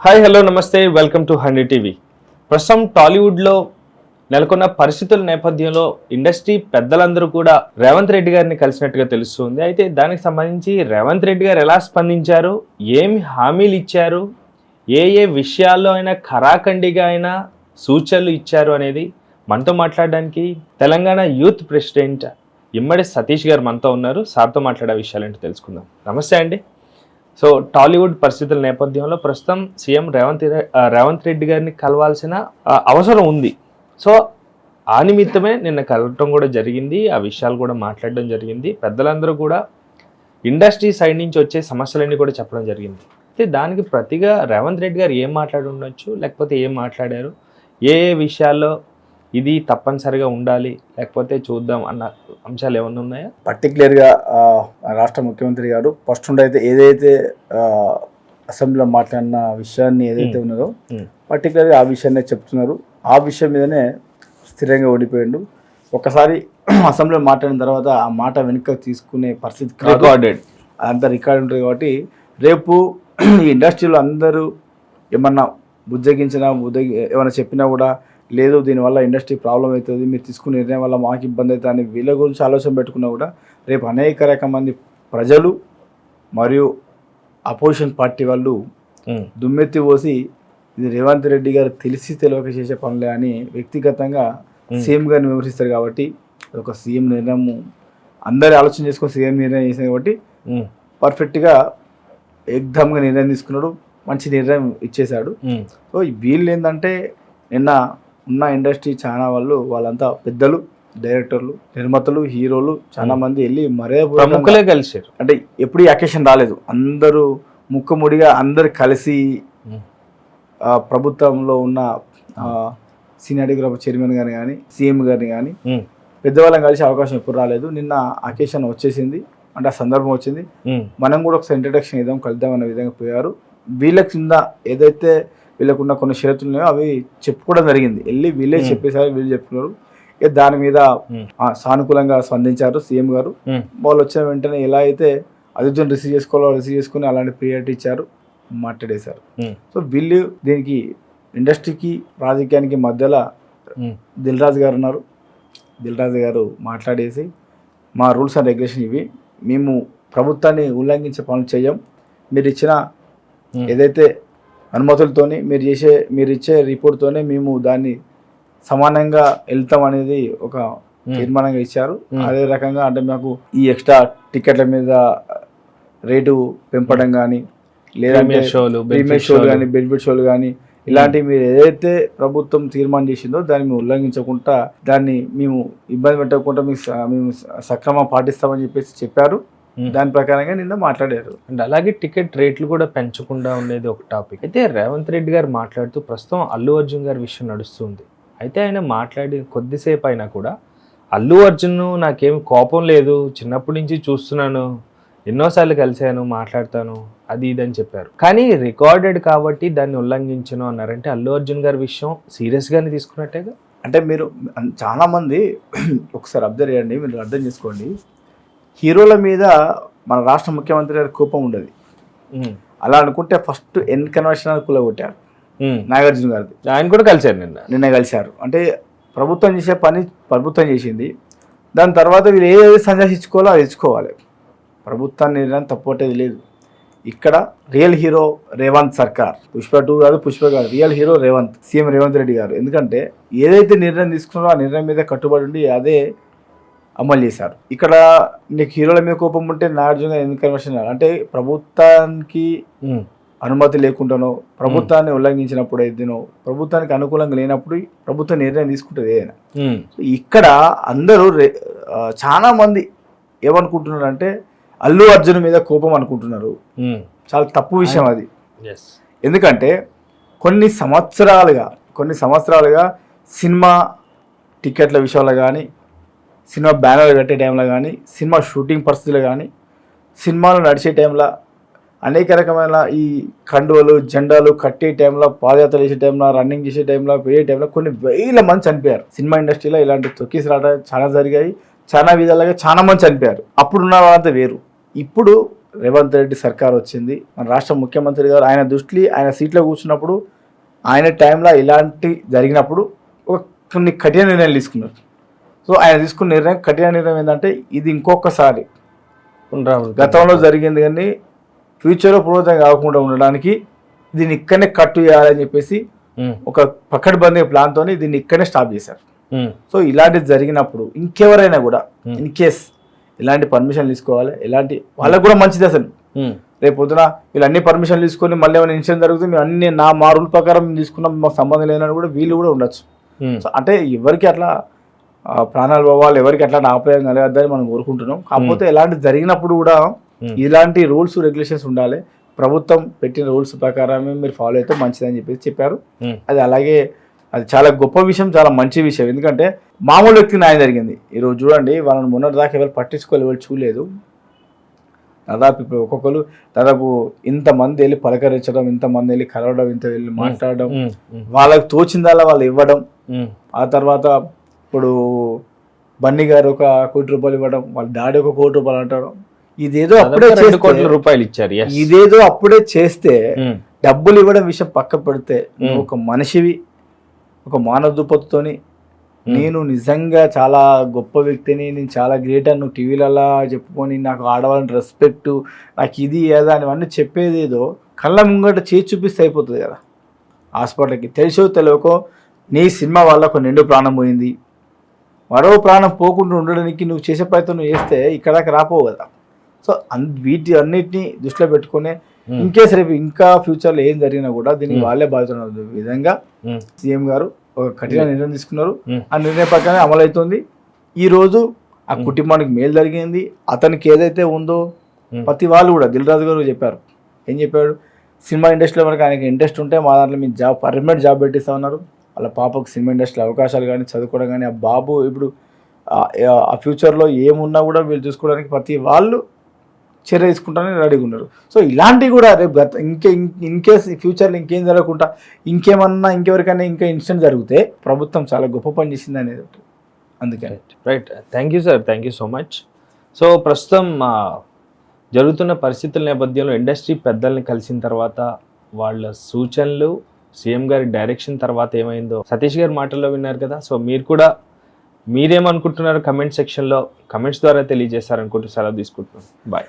Hi hello namaste welcome to హండ్రీ TV ప్రస్తుతం టాలీవుడ్లో నెలకొన్న పరిస్థితుల నేపథ్యంలో ఇండస్ట్రీ పెద్దలందరూ కూడా రేవంత్ రెడ్డి గారిని కలిసినట్టుగా తెలుస్తుంది. అయితే దానికి సంబంధించి రేవంత్ రెడ్డి గారు ఎలా స్పందించారు? ఏమి హామీలు ఇచ్చారు? ఏ ఏ విషయాల్లో అయినా ఖరాఖండిగా అయినా సూచనలు ఇచ్చారు అనేది మనతో మాట్లాడడానికి తెలంగాణ యూత్ ప్రెసిడెంట్ ఇమ్మడి సతీష్ గారు మనతో ఉన్నారు. సార్తో మాట్లాడే విషయాలు ఏంటో తెలుసుకుందాం. నమస్తే అండి. సో టాలీవుడ్ పరిస్థితుల నేపథ్యంలో ప్రస్తుతం సీఎం రేవంత్ రేవంత్ రెడ్డి గారిని కలవాల్సిన అవసరం ఉంది. సో ఆ నిమిత్తమే నిన్న కలవటం కూడా జరిగింది. ఆ విషయాలు కూడా మాట్లాడడం జరిగింది. పెద్దలందరూ కూడా ఇండస్ట్రీ సైడ్ నుంచి వచ్చే సమస్యలన్నీ కూడా చెప్పడం జరిగింది. అయితే దానికి ప్రతిగా రేవంత్ రెడ్డి గారు ఏం మాట్లాడి ఉండొచ్చు? లేకపోతే ఏం మాట్లాడారు? ఏ ఏ విషయాల్లో ఇది తప్పనిసరిగా ఉండాలి లేకపోతే చూద్దాం అన్న అంశాలు ఏమన్నా ఉన్నాయా? పర్టికులర్గా రాష్ట్ర ముఖ్యమంత్రి గారు ఫస్ట్ అయితే ఏదైతే అసెంబ్లీలో మాట్లాడిన విషయాన్ని ఏదైతే ఉన్నదో. పర్టికులర్గా ఆ విషయాన్నే చెప్తున్నారు. ఆ విషయం మీదనే స్థిరంగా ఓడిపోయిండు ఒకసారి అసెంబ్లీలో మాట్లాడిన తర్వాత ఆ మాట వెనుక తీసుకునే పరిస్థితి రికార్డెడ్ అంత రికార్డు ఉంటుంది కాబట్టి రేపు ఈ ఇండస్ట్రీలో అందరూ ఏమన్నా బుజ్జగించినా బుద్ధగి ఏమైనా చెప్పినా కూడా లేదు దీనివల్ల ఇండస్ట్రీ ప్రాబ్లం అవుతుంది మీరు తీసుకునే నిర్ణయం వల్ల మాకు ఇబ్బంది అవుతుంది అని వీళ్ళ గురించి ఆలోచన పెట్టుకున్నా కూడా రేపు అనేక రకం మంది ప్రజలు మరియు అపోజిషన్ పార్టీ వాళ్ళు దుమ్మెత్తి పోసి ఇది రేవంత్ రెడ్డి గారు తెలిసి తెలియక చేసే పనులే అని వ్యక్తిగతంగా సీఎం గారిని విమర్శిస్తారు కాబట్టి ఒక సీఎం నిర్ణయం. అందరి ఆలోచన చేసుకొని సీఎం నిర్ణయం చేసింది కాబట్టి పర్ఫెక్ట్గా ఎగ్దమ్గా నిర్ణయం తీసుకున్నాడు మంచి నిర్ణయం ఇచ్చేశాడు. సో వీళ్ళు ఏంటంటే నిన్న ఉన్న ఇండస్ట్రీ చాలా వాళ్ళు వాళ్ళంతా పెద్దలు డైరెక్టర్లు నిర్మాతలు హీరోలు చాలా మంది వెళ్ళి మరే ప్రముఖులే కలిసారు అంటే ఎప్పుడు అకేషన్ రాలేదు. అందరూ ముక్కుముడిగా అందరు కలిసి. ఆ, ప్రభుత్వంలో ఉన్న సీనియర్ చైర్మన్ గారిని కానీ సీఎం గారిని కానీ పెద్దవాళ్ళని కలిసి అవకాశం ఎప్పుడు రాలేదు. నిన్న అకేషన్ వచ్చేసింది. అంటే ఆ సందర్భం వచ్చింది. మనం కూడా ఒకసారి ఇంట్రడక్షన్ ఇద్దాం కలుద్దాం అనే విధంగా పోయారు. వీళ్ళ కింద ఏదైతే వీళ్ళకున్న కొన్ని షరతులు ఉన్నాయో అవి చెప్పుకోవడం జరిగింది. వెళ్ళి వీళ్ళే. చెప్పేసారు వీళ్ళు చెప్తున్నారు ఇక దాని మీద సానుకూలంగా స్పందించారు సీఎం గారు. వాళ్ళు వచ్చిన వెంటనే ఎలా అయితే అతిథులను రిసీవ్ చేసుకోవాలో రిసీవ్ చేసుకుని అలాంటి ప్రియారిటీ ఇచ్చారు మాట్లాడేశారు. సో వీళ్ళు దీనికి ఇండస్ట్రీకి రాజకీయానికి మధ్యలో ఉమ్, దిల్ రాజు గారు ఉన్నారు. దిల్ రాజు గారు మాట్లాడేసి మా రూల్స్ అండ్ రెగ్యులేషన్ ఇవి మేము ప్రభుత్వాన్ని ఉల్లంఘించే పనులు చేయం. మీరు ఇచ్చిన. ఏదైతే అనుమతులతోని మీరు చేసే మీరు ఇచ్చే రిపోర్ట్తోనే మేము దాన్ని సమానంగా వెళ్తాం అనేది ఒక తీర్మానంగా ఇచ్చారు. అదే రకంగా అంటే మాకు ఈ ఎక్స్ట్రా టికెట్ల మీద రేటు పెంపడం కానీ లేదంటే ప్రీమియర్ షోలు ప్రీమియర్ కానీ బెనిఫిట్ షోలు కానీ ఇలాంటివి మీరు ఏదైతే ప్రభుత్వం తీర్మానం చేసిందో దాన్ని మేము ఉల్లంఘించకుండా దాన్ని మేము ఇబ్బంది పెట్టకుండా మీకు మేము సక్రమం పాటిస్తామని చెప్పేసి చెప్పారు. దాని ప్రకారంగా నిన్న మాట్లాడారు. అండ్ అలాగే టికెట్ రేట్లు కూడా పెంచకుండా ఉండేది ఒక టాపిక్. అయితే రేవంత్ రెడ్డి గారు మాట్లాడుతూ ప్రస్తుతం అల్లు అర్జున్ గారి విషయం నడుస్తుంది. అయితే ఆయన మాట్లాడి కొద్దిసేపు అయినా కూడా అల్లు అర్జున్ నాకేం కోపం లేదు చిన్నప్పటి నుంచి చూస్తున్నాను ఎన్నోసార్లు కలిశాను మాట్లాడతాను అది ఇది అని చెప్పారు. కానీ రికార్డెడ్ కాబట్టి దాన్ని ఉల్లంఘించను అన్నారంటే అల్లు అర్జున్ గారి విషయం సీరియస్గానే తీసుకున్నట్టేగా? అంటే మీరు అన్- చాలా మంది ఒకసారి అబ్జర్వ్ చేయండి మీరు అర్థం చేసుకోండి. హీరోల మీద మన రాష్ట్ర ముఖ్యమంత్రి గారి కోపం ఉండదు. అలా అనుకుంటే ఫస్ట్ ఎన్ కన్వర్షన్ కుల కొట్టారు ఉమ్. నాగార్జున గారిది. ఆయన కూడా కలిశారు నిన్న. నిన్న కలిశారు. అంటే ప్రభుత్వం చేసే పని ప్రభుత్వం చేసింది. దాని తర్వాత వీళ్ళు ఏదైతే సందర్శించుకోవాలో అది ఇచ్చుకోవాలి. ప్రభుత్వాన్ని నిర్ణయం తప్పట్టేది లేదు. ఇక్కడ రియల్ హీరో రేవంత్ సర్కార్. పుష్ప టూ కాదు పుష్ప కాదు real hero Revanth CM Revanth Reddy garu. ఎందుకంటే ఏదైతే నిర్ణయం తీసుకున్నారో ఆ నిర్ణయం మీద కట్టుబడి ఉండి అదే అమలు చేశారు. ఇక్కడ నీకు హీరోల మీద కోపం ఉంటే నాగార్జున అయ్యారు? అంటే ప్రభుత్వానికి అనుమతి లేకుండానో ప్రభుత్వాన్ని ఉల్లంఘించినప్పుడు ఏదైనో ప్రభుత్వానికి అనుకూలంగా లేనప్పుడు ప్రభుత్వం నిర్ణయం తీసుకుంటుంది ఏదైనా. ఇక్కడ అందరూ చాలా మంది ఏమనుకుంటున్నారంటే అల్లు అర్జున్ మీద కోపం అనుకుంటున్నారు. చాలా తప్పు విషయం అది. ఎందుకంటే కొన్ని సంవత్సరాలుగా కొన్ని సంవత్సరాలుగా సినిమా టికెట్ల విషయంలో కానీ సినిమా బ్యానర్లు కట్టే టైంలో కానీ సినిమా షూటింగ్ పరిస్థితులు కానీ సినిమాలు నడిచే టైంలో అనేక రకమైన ఈ కండువలు జెండాలు కట్టే టైంలో పాదయాత్ర చేసే టైంలో రన్నింగ్ చేసే టైంలో పోయే టైంలో కొన్ని వేల మంది చనిపోయారు. సినిమా ఇండస్ట్రీలో ఇలాంటి తొక్కిసి రావడం చాలా జరిగాయి. చాలా విధాలుగా చాలా మంది చనిపోయారు. అప్పుడున్న వాళ్ళంతా వేరు. ఇప్పుడు రేవంత్ రెడ్డి సర్కార్ వచ్చింది. మన రాష్ట్ర ముఖ్యమంత్రి గారు ఆయన దృష్టి ఆయన సీట్లో కూర్చున్నప్పుడు ఆయన టైంలో ఇలాంటి జరిగినప్పుడు ఒక కొన్ని కఠిన నిర్ణయాలు తీసుకున్నారు. సో ఆయన తీసుకున్న నిర్ణయం కఠిన నిర్ణయం ఏంటంటే ఇది ఇంకొకసారి. గతంలో జరిగింది కానీ ఫ్యూచర్లో పురోగతి కాకుండా ఉండడానికి దీన్ని ఇక్కడనే కట్టు చేయాలని చెప్పేసి ఒక పక్కడబందీ ప్లాన్తో దీన్ని ఇక్కడనే స్టాప్ చేశారు. సో ఇలాంటిది జరిగినప్పుడు ఇంకెవరైనా కూడా. ఇన్ కేస్ ఇలాంటి పర్మిషన్ తీసుకోవాలి ఎలాంటి వాళ్ళకు కూడా మంచిది అసలు. రేపు పొద్దున వీళ్ళు అన్ని పర్మిషన్ తీసుకొని మళ్ళీ ఏమైనా ఇన్సిడెంట్ జరుగుతుంది మేము అన్ని నా మా రూల్ ప్రకారం తీసుకున్నాం మాకు సంబంధం లేదని కూడా వీళ్ళు కూడా ఉండొచ్చు. సో అంటే ఎవరికి అట్లా ప్రాణాలు పోవాలి ఎవరికి అట్లా ఆపయం కలగద్దని మనం కోరుకుంటున్నాం. కాకపోతే ఎలాంటి జరిగినప్పుడు కూడా. ఇలాంటి రూల్స్ రెగ్యులేషన్స్ ఉండాలి. ప్రభుత్వం పెట్టిన రూల్స్ ప్రకారమే మీరు ఫాలో అయితే మంచిదని చెప్పేసి చెప్పారు. అది అలాగే అది చాలా గొప్ప విషయం చాలా మంచి విషయం. ఎందుకంటే మామూలు వ్యక్తి న్యాయం జరిగింది. ఈరోజు చూడండి వాళ్ళని మొన్నటి దాకా ఎవరు పట్టించుకోవాలి ఎవరు చూడలేదు. దాదాపు ఇప్పుడు ఒక్కొక్కరు దాదాపు ఇంతమంది వెళ్ళి పలకరించడం ఇంతమంది వెళ్ళి కలవడం ఇంత వెళ్ళి మాట్లాడడం వాళ్ళకి తోచిందల్లా వాళ్ళు ఇవ్వడం. ఆ తర్వాత ఇప్పుడు బన్నీ గారు ఒక కోటి రూపాయలు ఇవ్వడం వాళ్ళ డాడీ ఒక కోటి రూపాయలు అంటారు ఇదేదో అప్పుడే రెండు కోట్ల రూపాయలు ఇచ్చారు. ఇదేదో అప్పుడే చేస్తే డబ్బులు ఇవ్వడం విషయం పక్క పెడితే. ఒక మనిషివి ఒక మానవ దుపత్తుతోని మ్మ్. నేను నిజంగా చాలా గొప్ప వ్యక్తిని నేను చాలా గ్రేట్ అని నువ్వు టీవీలలో చెప్పుకొని నాకు ఆడవాళ్ళని రెస్పెక్ట్ నాకు ఇది ఏదా అని అన్నీ చెప్పేది ఏదో కళ్ళ ముంగట చేసి చూపిస్తే అయిపోతుంది కదా హాస్పిటల్కి తెలిసో తెలియకో నీ సినిమా వల్ల ఒక నిండు ప్రాణం పోయింది మరో ప్రాణం పోకుండా ఉండడానికి నువ్వు చేసే ప్రయత్నం చేస్తే ఇక్కడ దాకా రాపోవు కదా. సో అన్ వీటి అన్నిటిని దృష్టిలో పెట్టుకునే ఇంకేస్ రేపు ఇంకా ఫ్యూచర్లో ఏం జరిగినా కూడా దీనికి. వాళ్ళే బాధ్యత ఉన్న విధంగా సీఎం గారు ఒక కఠిన నిర్ణయం తీసుకున్నారు. ఆ నిర్ణయం ప్రకారం అమలవుతుంది. ఈ రోజు ఆ. కుటుంబానికి మేలు జరిగింది. అతనికి ఏదైతే ఉందో. ప్రతి వాళ్ళు కూడా దిల్ రాజు గారు చెప్పారు. ఏం చెప్పాడు? సినిమా ఇండస్ట్రీలో మనకి ఆయనకి ఇంట్రెస్ట్ ఉంటే మా దాంట్లో మేము జాబ్ పర్మనెంట్ జాబ్ పెట్టిస్తా ఉన్నారు. వాళ్ళ పాపకు సినిమా ఇండస్ట్రీలో అవకాశాలు కానీ చదువుకోవడం కానీ ఆ బాబు ఇప్పుడు ఆ- ఫ్యూచర్లో ఏమున్నా కూడా వీళ్ళు చూసుకోవడానికి ప్రతి వాళ్ళు చర్య తీసుకుంటారని రెడీగా ఉన్నారు. సో ఇలాంటివి కూడా రేపు గత ఇంకే ఇన్ కేస్ ఫ్యూచర్లో ఇంకేం జరగకుండా ఇంకేమన్నా ఇంకెవరికైనా ఇంకా ఇన్సిడెంట్ జరిగితే ప్రభుత్వం చాలా గొప్ప పని చేసింది అనేది ఒకటి. అందుకని. Right thank you sir thank you so much so ప్రస్తుతం జరుగుతున్న పరిస్థితుల నేపథ్యంలో ఇండస్ట్రీ పెద్దల్ని కలిసిన తర్వాత వాళ్ళ సూచనలు సీఎం గారి డైరెక్షన్ తర్వాత ఏమైందో సతీష్ గారి మాటల్లో విన్నారు కదా. సో మీరు కూడా మీరేమనుకుంటున్నారు కమెంట్ సెక్షన్లో కమెంట్స్ ద్వారా తెలియజేస్తారనుకుంటూ సెలవు తీసుకుంటున్నాను బాయ్